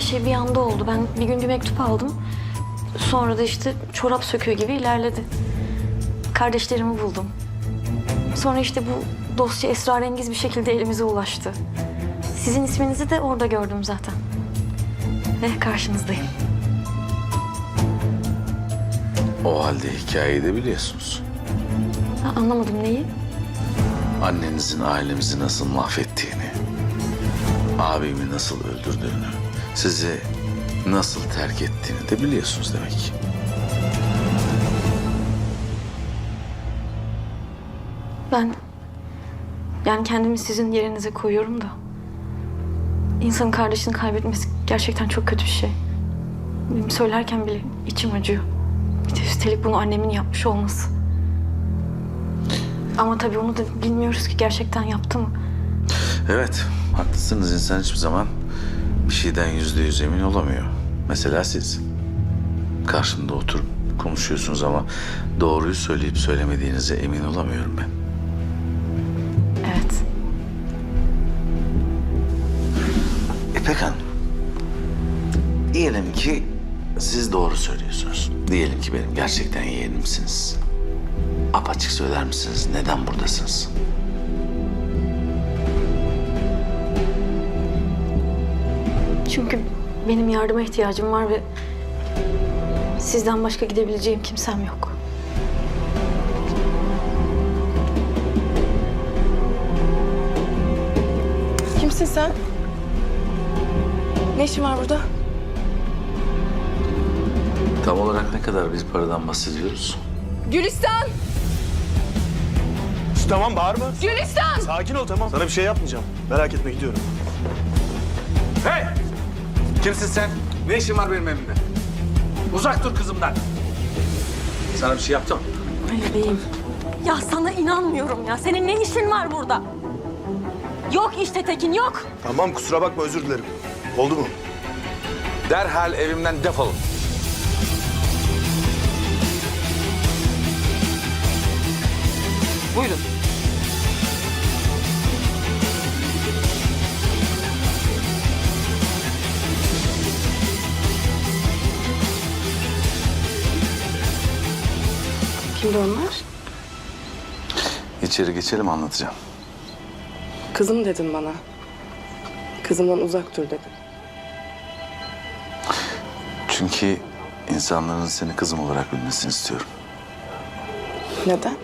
her şey bir anda oldu. Ben bir gün bir mektup aldım. Sonra da işte çorap söküyor gibi ilerledi. Kardeşlerimi buldum. Sonra işte bu dosya esrarengiz bir şekilde elimize ulaştı. Sizin isminizi de orada gördüm zaten. Ve karşınızdayım. O halde hikayeyi de biliyorsunuz. Ha, anlamadım neyi? Annenizin ailemizi nasıl mahvettiğini, abimi nasıl öldürdüğünü, sizi nasıl terk ettiğini de biliyorsunuz demek ki. Ben yani kendimi sizin yerinize koyuyorum da. İnsanın kardeşini kaybetmesi gerçekten çok kötü bir şey. Benim söylerken bile içim acıyor. Bir de üstelik bunu annemin yapmış olması. Ama tabii onu da bilmiyoruz ki gerçekten yaptı mı? Evet, haklısınız. İnsan hiçbir zaman bir şeyden yüzde yüz emin olamıyor. Mesela siz. Karşımda oturup konuşuyorsunuz ama doğruyu söyleyip söylemediğinize emin olamıyorum ben. Evet. İpek Hanım, diyelim ki siz doğru söylüyorsunuz. Diyelim ki benim gerçekten yeğenimsiniz. Apaçık söyler misiniz neden buradasınız? Çünkü benim yardıma ihtiyacım var ve sizden başka gidebileceğim kimsem yok. Kimsin sen? Ne işin var burada? Tam olarak ne kadar bir paradan bahsediyoruz? Gülistan! Tamam bağırma. Gülistan! Sakin ol tamam. Sana bir şey yapmayacağım. Merak etme gidiyorum. Hey! Kimsin sen? Ne işin var benim evimde? Uzak dur kızımdan. Sana bir şey yaptım. Ali Bey'im. Ya sana inanmıyorum ya. Senin ne işin var burada? Yok işte Tekin yok. Tamam kusura bakma özür dilerim. Oldu mu? Derhal evimden defolun. Buyurun. Kimdi onlar? İçeri geçelim anlatacağım. Kızım dedin bana. Kızımdan uzak dur dedin. Çünkü insanların seni kızım olarak bilmesini istiyorum. Neden?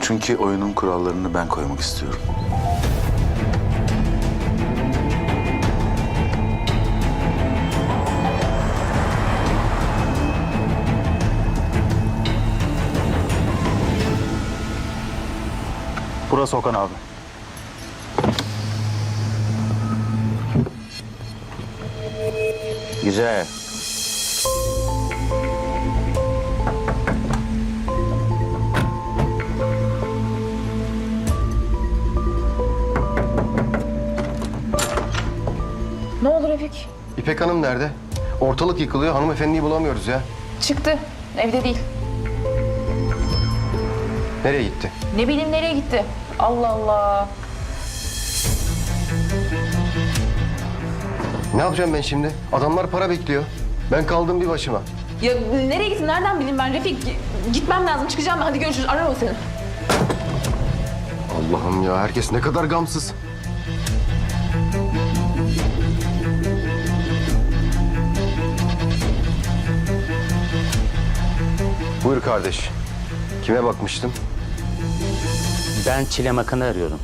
Çünkü oyunun kurallarını ben koymak istiyorum. Burası Okan abi. Güzel. Ne olur Refik? İpek Hanım nerede? Ortalık yıkılıyor. Hanımefendiyi bulamıyoruz ya. Çıktı. Evde değil. Nereye gitti? Ne bileyim nereye gitti? Allah Allah. Ne yapacağım ben şimdi? Adamlar para bekliyor. Ben kaldım bir başıma. Ya nereye gitti? Nereden bileyim ben Refik? Gitmem lazım. Çıkacağım ben. Hadi görüşürüz. Ararım seni. Allah'ım ya herkes ne kadar gamsız. Buyur kardeş. Kime bakmıştım? Ben Çilem Akın'ı arıyorum.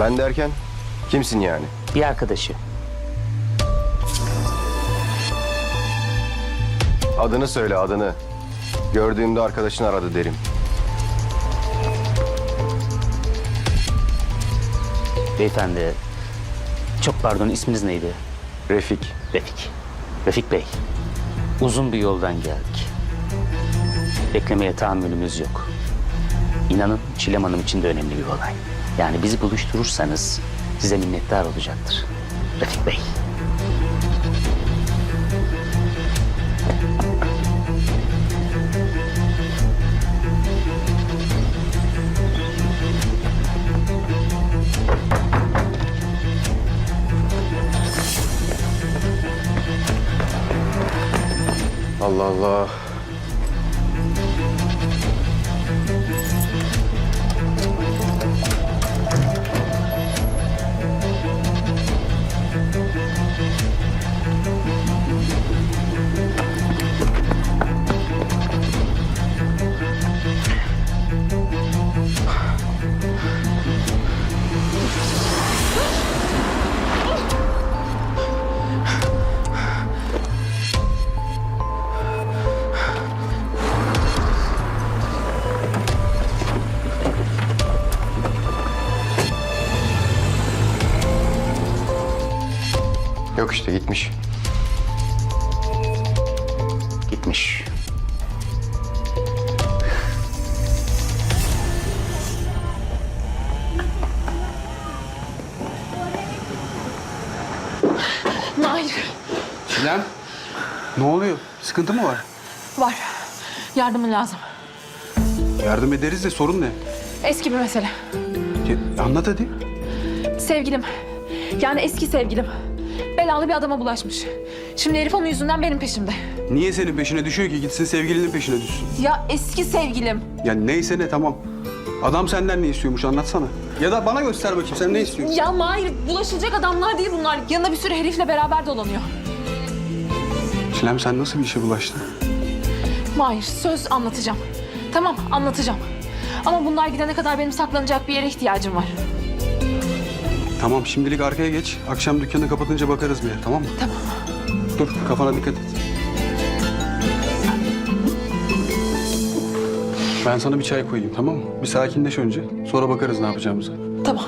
Ben derken kimsin yani? Bir arkadaşı. Adını söyle adını. Gördüğümde arkadaşın aradı derim. Beyefendi, çok pardon isminiz neydi? Refik. Refik. Refik Bey, uzun bir yoldan geldik. Beklemeye tahammülümüz yok. İnanın Çilem Hanım için de önemli bir olay. Yani bizi buluşturursanız size minnettar olacaktır. Refik Bey. Allah Allah. Yok işte gitmiş. Gitmiş. Mahir Çilem, ne oluyor? Sıkıntı mı var? var. Yardımın lazım. Yardım ederiz de sorun ne? Eski bir mesele. Ya, anlat hadi. Sevgilim. Yani eski sevgilim. Belalı bir adama bulaşmış. Şimdi herif onun yüzünden benim peşimde. Niye senin peşine düşüyor ki? Gitsin sevgilinin peşine düşsün. Ya eski sevgilim. Ya neyse ne tamam. Adam senden ne istiyormuş anlatsana. Ya da bana göster bakayım sen ne istiyorsun? Ya Mahir bulaşılacak adamlar değil bunlar. Yanında bir sürü herifle beraber dolanıyor. Çilem sen nasıl bir işe bulaştın? Mahir söz anlatacağım. Tamam anlatacağım. Ama bunlar gidene kadar benim saklanacak bir yere ihtiyacım var. Tamam şimdilik arkaya geç. Akşam dükkanı kapatınca bakarız bir yer tamam mı? Tamam. Dur kafana dikkat et. Ben sana bir çay koyayım tamam mı? Bir sakinleş önce. Sonra bakarız ne yapacağımıza. Tamam.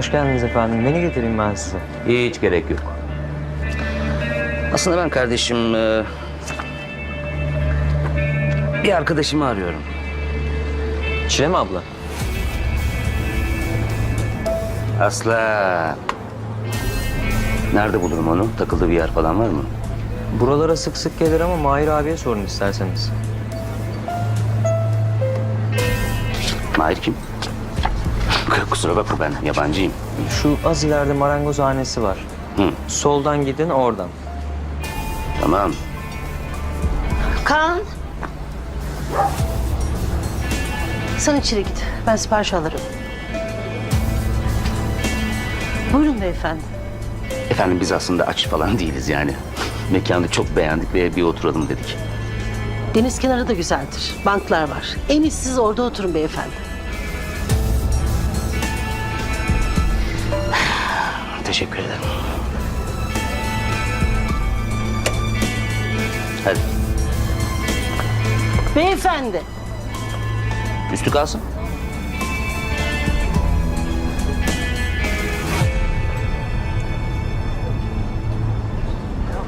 Hoş geldiniz efendim. Beni getireyim ben size. Hiç gerek yok. Aslında ben kardeşim... e, Bir arkadaşımı arıyorum. Çilem abla. Asla. Nerede bulurum onu? Takıldığı bir yer falan var mı? Buralara sık sık gelir ama Mahir abiye sorun isterseniz. Mahir kim? Kusura bakma ben yabancıyım. Şu az ileride marangozhanesi var. Hı, Soldan gidin oradan. tamam. Kaan. Sen içeri git. Ben sipariş alırım. Buyurun beyefendi. Efendim biz aslında aç falan değiliz yani. Mekanı çok beğendik ve bir oturalım dedik. Deniz kenarı da güzeldir. Banklar var. En iyisi siz orada oturun beyefendi. Teşekkür ederim. Hadi Beyefendi. üstü kalsın.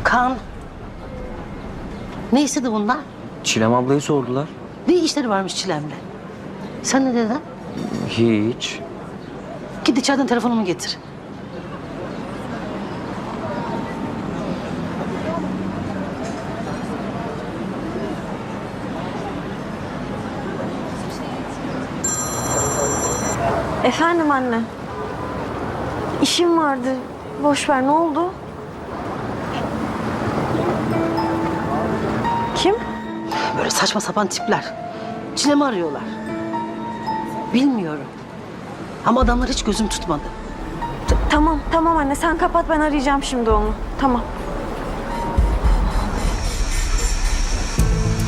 Kaan. Ne istedi bunlar? Çilem ablayı sordular. Ne işleri varmış Çilem'le? Sen ne dedin? Hiç. Git içeriden telefonumu getir. Efendim anne. İşim vardı. Boş ver ne oldu? Kim? Böyle saçma sapan tipler. Çilem'i arıyorlar. Bilmiyorum. Ama adamlar hiç gözüm tutmadı. T- tamam tamam anne sen kapat ben arayacağım şimdi onu. Tamam.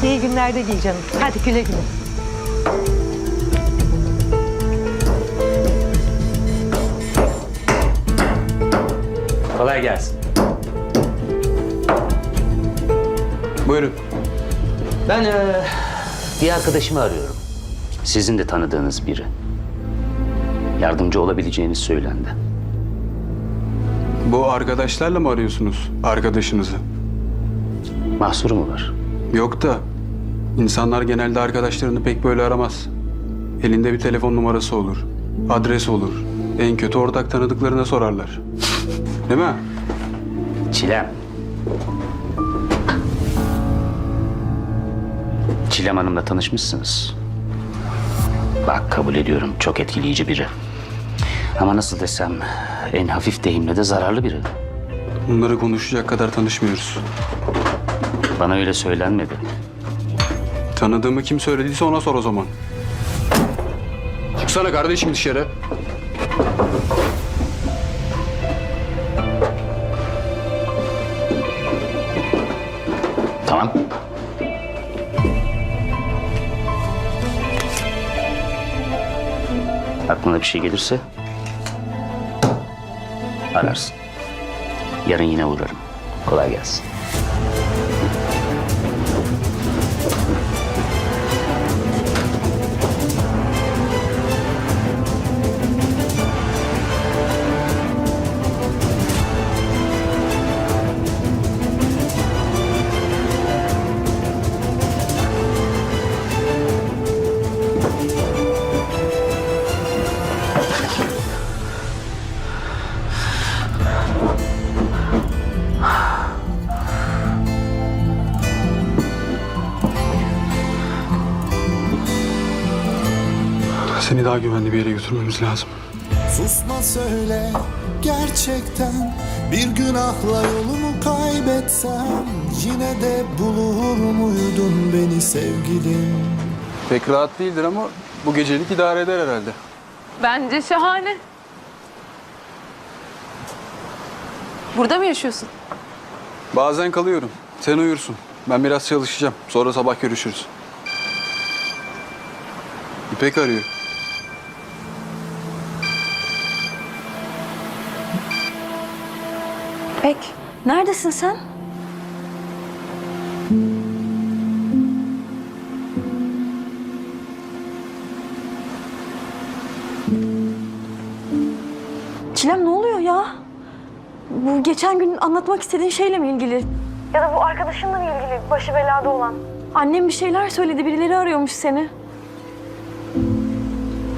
İyi günler de değil canım. Hadi güle güle. Kolay gelsin. Buyurun. Ben eee, bir arkadaşımı arıyorum. Sizin de tanıdığınız biri. Yardımcı olabileceğiniz söylendi. Bu arkadaşlarla mı arıyorsunuz arkadaşınızı? Mahsuru mu var? Yok da insanlar genelde arkadaşlarını pek böyle aramaz. Elinde bir telefon numarası olur. Adres olur. En kötü ortak tanıdıklarına sorarlar. Değil mi? Çilem. Çilem Hanım'la tanışmışsınız. Bak kabul ediyorum çok etkileyici biri. Ama nasıl desem en hafif deyimle de zararlı biri. Bunları konuşacak kadar tanışmıyoruz. Bana öyle söylenmedi. Tanıdığımı kim söylediyse ona sor o zaman. Çıksana kardeşim dışarı. Aklına bir şey gelirse ararsın. Yarın yine uğrarım. Kolay gelsin. Seni daha güvenli bir yere götürmemiz lazım. Susma söyle gerçekten Bir günahla yolumu kaybetsem Yine de bulur muydun beni sevgilim Pek rahat değildir ama bu gecelik idare eder herhalde. Bence şahane. Burada mı yaşıyorsun? Bazen kalıyorum. Sen uyursun. Ben biraz çalışacağım. Sonra sabah görüşürüz. İpek arıyor. Pek. Neredesin sen? Çilem ne oluyor ya? Bu geçen gün anlatmak istediğin şeyle mi ilgili? Ya da bu arkadaşınla mı ilgili? Başı belada olan. Annem bir şeyler söyledi. Birileri arıyormuş seni.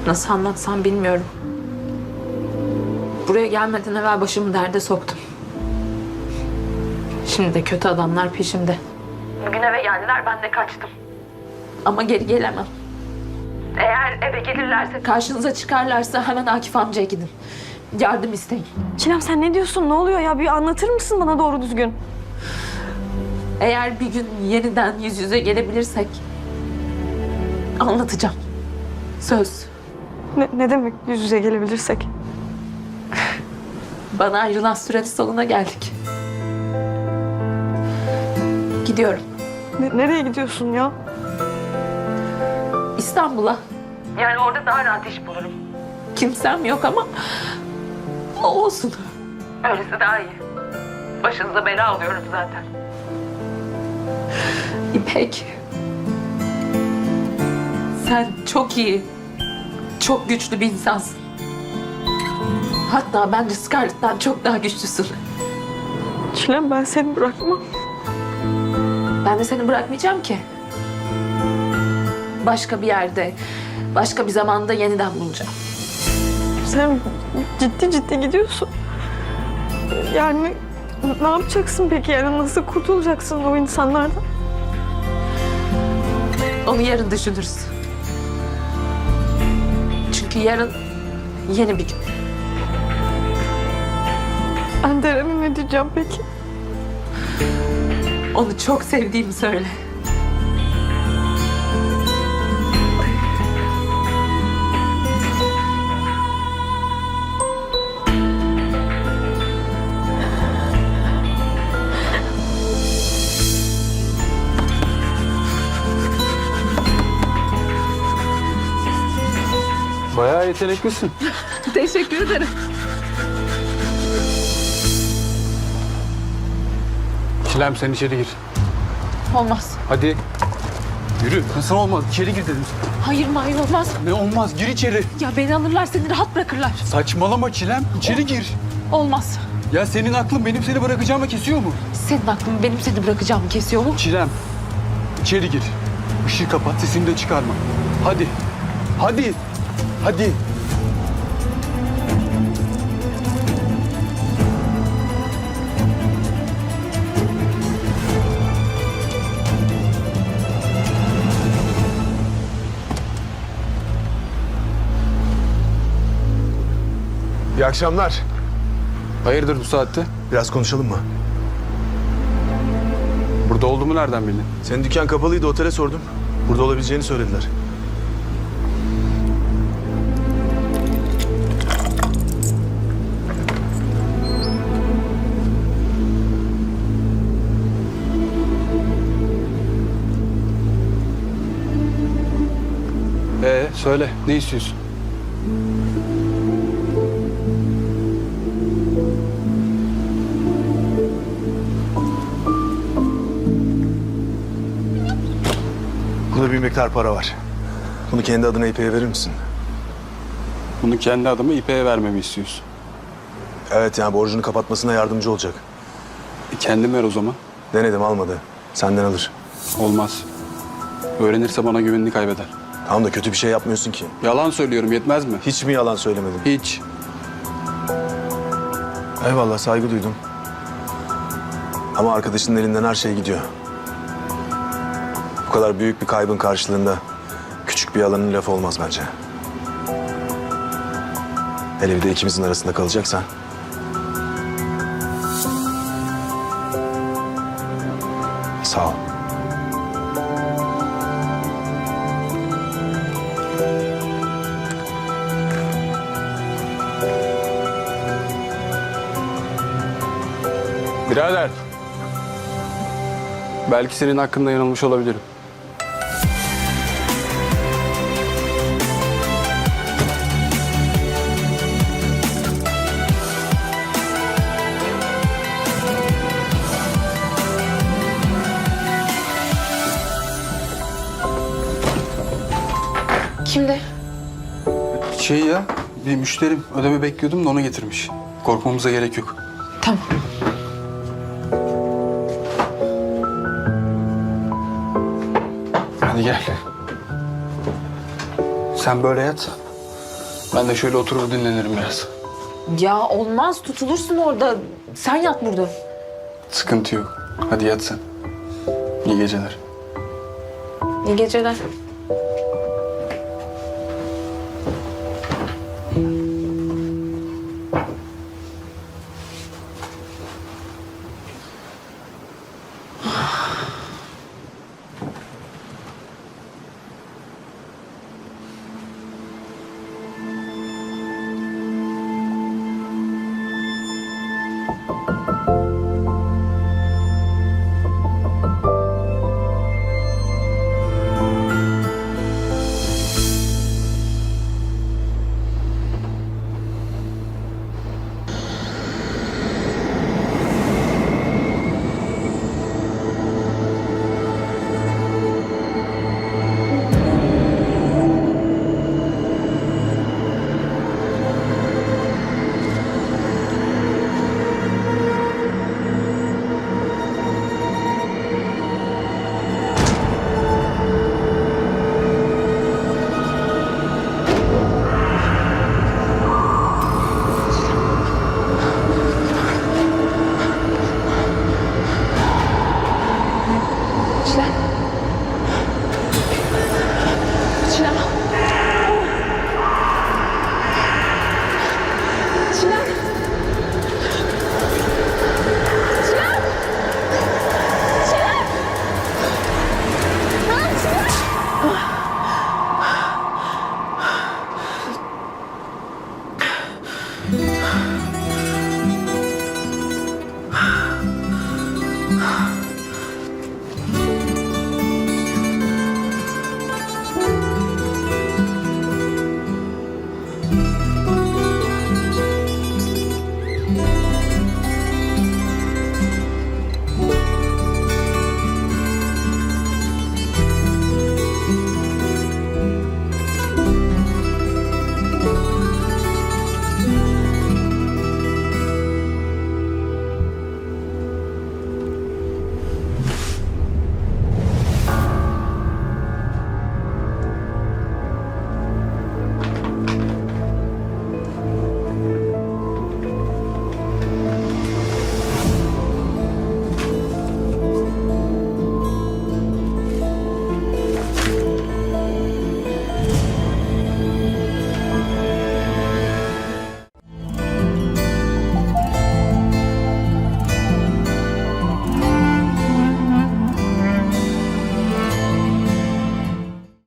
Nasıl anlatsam bilmiyorum. Buraya gelmeden evvel başımı derde soktum. Şimdi de kötü adamlar peşimde. Bugün eve geldiler ben de kaçtım. Ama geri gelemem. Eğer eve gelirlerse karşınıza çıkarlarsa hemen Akif amcaya gidin. Yardım isteyin. Çilem sen ne diyorsun? Ne oluyor ya? Bir anlatır mısın bana doğru düzgün? Eğer bir gün yeniden yüz yüze gelebilirsek anlatacağım. Söz. Ne, ne demek yüz yüze gelebilirsek? Bana ayrılan sürenin sonuna geldik. Gidiyorum. Ne- nereye gidiyorsun ya? İstanbul'a. Yani orada daha rahat iş bulurum. Kimsem yok ama olsun. Öylesi daha iyi. Başınıza bela alıyorum zaten. İpek. Sen çok iyi, çok güçlü bir insansın. Hatta bence Scarlett'ten çok daha güçlüsün. Çilem ben seni bırakmam. Ben de seni bırakmayacağım ki. Başka bir yerde, başka bir zamanda yeniden bulacağım. Sen ciddi ciddi gidiyorsun. Yani ne yapacaksın peki? Yani nasıl kurtulacaksın o insanlardan? Onu yarın düşünürüz. Çünkü yarın yeni bir gün. Ben Deren'e ne diyeceğim peki? Onu çok sevdiğimi söyle. Bayağı yeteneklisin. Teşekkür ederim. Çilem sen içeri gir. Olmaz. Hadi. Yürü. Nasıl olmaz? İçeri gir dedim. Hayır Mahir olmaz. Ne olmaz? Gir içeri. Ya beni alırlar seni rahat bırakırlar. Saçmalama Çilem. İçeri gir. Olmaz. Ya senin aklın benim seni bırakacağımı kesiyor mu? Senin aklın benim seni bırakacağımı kesiyor mu? Çilem, içeri gir. Işığı kapat, sesini de çıkarma. Hadi, hadi, hadi. İyi akşamlar. Hayırdır bu saatte? Biraz konuşalım mı? Burada olduğumu nereden bildin? Senin dükkan kapalıydı otele sordum. Burada olabileceğini söylediler. Ee, söyle, ne istiyorsun? Burada bir miktar para var. Bunu kendi adına İpek'e verir misin? Bunu kendi adımı İpek'e vermemi istiyorsun. Evet yani borcunu kapatmasına yardımcı olacak. E, kendin ver o zaman. Denedim almadı. Senden alır. Olmaz. Öğrenirse bana güvenini kaybeder. Tamam da kötü bir şey yapmıyorsun ki. Yalan söylüyorum, yetmez mi? Hiç mi yalan söylemedin? Hiç. Eyvallah saygı duydum. Ama arkadaşının elinden her şey gidiyor. Kadar büyük bir kaybın karşılığında küçük bir yalanın lafı olmaz bence. Hele bir de ikimizin arasında kalacaksa. Sağ ol. Birader. Belki senin hakkında yanılmış olabilirim. Kimdi? Şey ya, bir müşterim ödeme bekliyordum da onu getirmiş. Korkmamıza gerek yok. Tamam. Hadi gel. Sen böyle yat. Ben de şöyle oturur dinlenirim biraz. Ya olmaz tutulursun orada. Sen yat burada. Sıkıntı yok. Hadi yat sen. İyi geceler. İyi geceler.